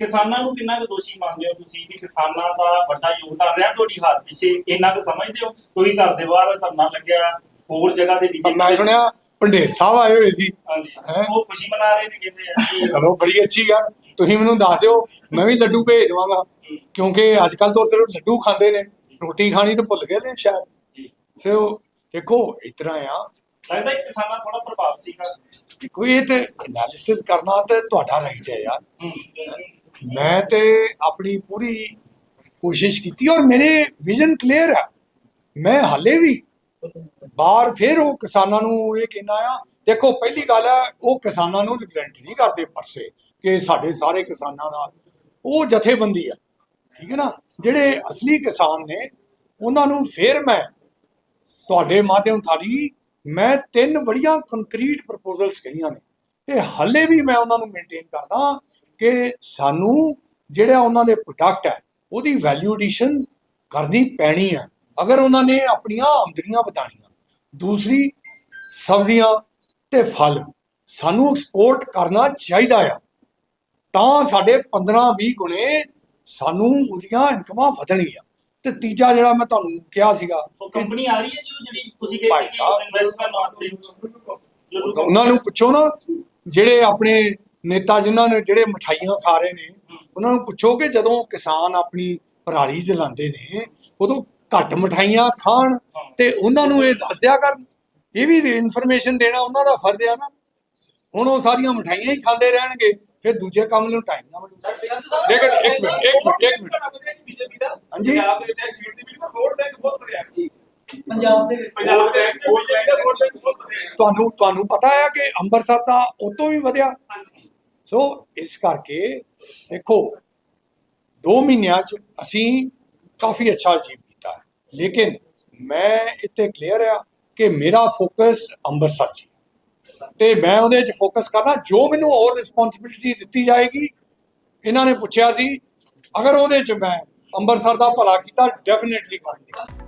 ਕਿਸਾਨਾਂ ਨੂੰ ਕਿੰਨਾ ਕੁ ਦੋਸ਼ੀ ਮੰਨਦੇ ਹੋ ਤੁਸੀਂ ਕਿ ਕਿਸਾਨਾਂ ਦਾ ਵੱਡਾ ਯੋਗਦਾਨ ਰਿਹਾ ਤੁਹਾਡੀ ਹਾਰ ਪਿੱਛੇ? ਇੰਨਾ ਕੁ ਸਮਝਦੇ ਹੋ? ਕੋਈ ਘਰ ਦੇ ਬਾਹਰ ਧਰਨਾ ਲੱਗਿਆ ਹੋਰ ਜਗ੍ਹਾ ਤੇ ਪਰ ਮੈਂ ਸੁਣਿਆ ਪੰਡੇਰ ਸਾਹਿਬ ਆਏ ਹੋਏ ਸੀ? ਉਹ ਖੁਸ਼ੀ ਮਨਾ ਰਹੇ ਨੇ ਕਹਿੰਦੇ ਚਲੋ ਬੜੀ ਅੱਛੀ ਗੱਲ। ਤੁਸੀਂ ਮੈਨੂੰ ਦੱਸ ਦਿਓ ਮੈਂ ਵੀ ਲੱਡੂ ਭੇਜ ਦੇਵਾਂਗਾ। ਕਿਉਂਕਿ ਅੱਜ ਕੱਲ ਤੋਂ ਸਿਰਫ ਲੱਡੂ ਖਾਂਦੇ ਨੇ। ਰੋਟੀ ਖਾਣੀ ਤਾਂ ਭੁੱਲ ਗਏ ਨੇ ਸ਼ਾਇਦ। ਜੀ। ਸੋ ਦੇਖੋ ਇਤਨਾ ਆ। ਲੱਗਦਾ ਕਿ ਕਿਸਾਨਾਂ ਥੋੜਾ ਪ੍ਰਭਾਵ ਸੀਗਾ। ਕੋਈ ਇਹ ਤੇ ਐਨਾਲਿਸਿਸ ਕਰਨਾ ਤੇ ਤੁਹਾਡਾ ਰਾਈਟ ਹੈ ਯਾਰ। ਮੈਂ ਤੇ ਆਪਣੀ ਪੂਰੀ ਕੋਸ਼ਿਸ਼ ਕੀਤੀ ਔਰ ਮੇਰੇ ਵਿਜ਼ਨ ਕਲੀਅਰ ਹੈ। ਮੈਂ ਹਾਲੇ ਵੀ ਬਾਹਰ ਫਿਰ ਉਹ ਕਿਸਾਨਾਂ ਨੂੰ ਇਹ ਕਹਿਣਾ ਆ, ਦੇਖੋ ਪਹਿਲੀ ਗੱਲ ਹੈ, ਉਹ ਕਿਸਾਨਾਂ ਨੂੰ ਰਿਪਰੈਜ਼ੈਂਟ ਨਹੀਂ ਕਰਦੇ ਪਰਸੇ ਕਿ ਸਾਡੇ ਸਾਰੇ ਕਿਸਾਨਾਂ ਦਾ ਉਹ ਜਥੇਬੰਦੀ ਆ ਠੀਕ ਹੈ ਨਾ? ਜਿਹੜੇ ਅਸਲੀ ਕਿਸਾਨ ਨੇ, ਉਹਨਾਂ ਨੂੰ ਫਿਰ ਮੈਂ ਤੁਹਾਡੇ ਮਾਧਿਅਮ ਥਾਲੀ ਮੈਂ ਤਿੰਨ ਬੜੀਆਂ ਕੰਕਰੀਟ ਪ੍ਰਪੋਜ਼ਲਸ ਕਹੀਆਂ ਨੇ। ਤੇ ਹੱਲੇ ਵੀ ਮੈਂ ਉਹਨਾਂ ਨੂੰ ਮੇਨਟੇਨ ਕਰਦਾ ਕਿ ਸਾਨੂੰ ਜਿਹੜਾ ਉਹਨਾਂ ਦੇ ਪ੍ਰੋਡਕਟ ਹੈ ਉਹਦੀ ਵੈਲਿਊ ਐਡੀਸ਼ਨ ਕਰਨੀ ਪੈਣੀ ਹੈ। ਅਗਰ ਉਹਨਾਂ ਨੇ ਆਪਣੀਆਂ ਆਮਦਨੀਆਂ ਵਧਾਣੀਆਂ ਦੂਸਰੀ ਸਬਜ਼ੀਆਂ ਤੇ ਫਲ ਸਾਨੂੰ ਐਕਸਪੋਰਟ ਕਰਨਾ ਚਾਹੀਦਾ ਆ ਤਾਂ ਸਾਡੇ 15-20 ਗੁਣੇ ਸਾਨੂੰ ਉਹਦੀਆਂ ਇਨਕਮਾਂ ਵਧਣਗੀਆਂ। ਤੇ ਤੀਜਾ ਜਿਹੜਾ ਮੈਂ ਤੁਹਾਨੂੰ ਕਿਹਾ ਸੀਗਾ ਕੰਪਨੀ ਆ ਰਹੀ ਹੈ ਜੋ ਜਿਹੜੀ ਤੁਸੀਂ ਕਹਿੰਦੇ ਇਨਵੈਸਟ ਕਰਨ ਵਾਸਤੇ? ਉਹਨਾਂ ਨੂੰ ਪੁੱਛੋ ਨਾ ਜਿਹੜੇ ਆਪਣੇ ਨੇਤਾ ਜਿਨ੍ਹਾਂ ਨੇ ਜਿਹੜੇ ਮਠਾਈਆਂ ਖਾ ਰਹੇ ਨੇ ਉਹਨਾਂ ਨੂੰ ਪੁੱਛੋ ਕਿ ਜਦੋਂ ਕਿਸਾਨ ਆਪਣੀ ਪਰਾਲੀ ਜਲਾਉਂਦੇ ਨੇ ਉਦੋਂ ਘੱਟ ਮਠਾਈਆਂ ਖਾਣ ਤੇ ਉਹਨਾਂ ਨੂੰ ਇਹ ਦੱਸ ਦਿਆ ਕਰਨ। ਇਹ ਵੀ ਇਨਫੋਰਮੇਸ਼ਨ ਦੇਣਾ ਉਹਨਾਂ ਦਾ ਫਰਜ਼ ਆ ਨਾ। ਹੁਣ ਉਹ ਸਾਰੀਆਂ ਮਠਾਈਆਂ ਹੀ ਖਾਂਦੇ ਰਹਿਣਗੇ ਫਿਰ ਦੂਜੇ ਕੰਮ ਨੂੰ ਟਾਈਮ ਨਾ ਮਿਲੂ। ਲੇਕਿਨ ਇੱਕ ਮਿੰਟ ਇੱਕ ਮਿੰਟ ਇੱਕ ਮਿੰਟ ਬੀਜੇਪੀ ਦਾ ਹਾਂਜੀ। ਪੰਜਾਬ ਦੇ ਵਿੱਚ ਇਹ ਸੀਟ ਦੀ ਵੀ ਨਾ ਵੋਟ ਬੈਂਕ ਬਹੁਤ ਵਧਿਆ ਪੰਜਾਬ ਦੇ ਵਿੱਚ ਪੰਜਾਬ ਦੇ ਵਿੱਚ ਬੀਜੇਪੀ ਦਾ ਵੋਟ ਬੈਂਕ ਬਹੁਤ ਵਧਿਆ ਤੁਹਾਨੂੰ ਤੁਹਾਨੂੰ ਪਤਾ ਹੈ ਕਿ ਅੰਮ੍ਰਿਤਸਰ ਦਾ ਉਤੋਂ ਵੀ ਵਧਿਆ। ਸੋ ਇਸ ਕਰਕੇ ਦੇਖੋ 2 ਮਹੀਨਿਆਂ ਚ ਅਸੀਂ ਕਾਫੀ ਅੱਛਾ ਅਚੀਵ ਕੀਤਾ ਹੈ। ਲੇਕਿਨ ਮੈਂ ਇੱਥੇ ਕਲੀਅਰ ਆ ਕਿ ਮੇਰਾ ਫੋਕਸ ਅੰਮ੍ਰਿਤਸਰ 'ਚ ਹੀ ਤੇ ਮੈਂ ਉਹਦੇ 'ਚ ਫੋਕਸ ਕਰਨਾ, ਜੋ ਮੈਨੂੰ ਹੋਰ ਰਿਸਪੌਂਸਿਬਿਲਿਟੀ ਦਿੱਤੀ ਜਾਏਗੀ, ਇਹਨਾਂ ਨੇ ਪੁੱਛਿਆ ਸੀ। ਅਗਰ ਉਹਦੇ 'ਚ ਮੈਂ ਅੰਮ੍ਰਿਤਸਰ ਦਾ ਭਲਾ ਕੀਤਾ ਡੈਫੀਨਿਟਲੀ ਕਰਾਂਗੇ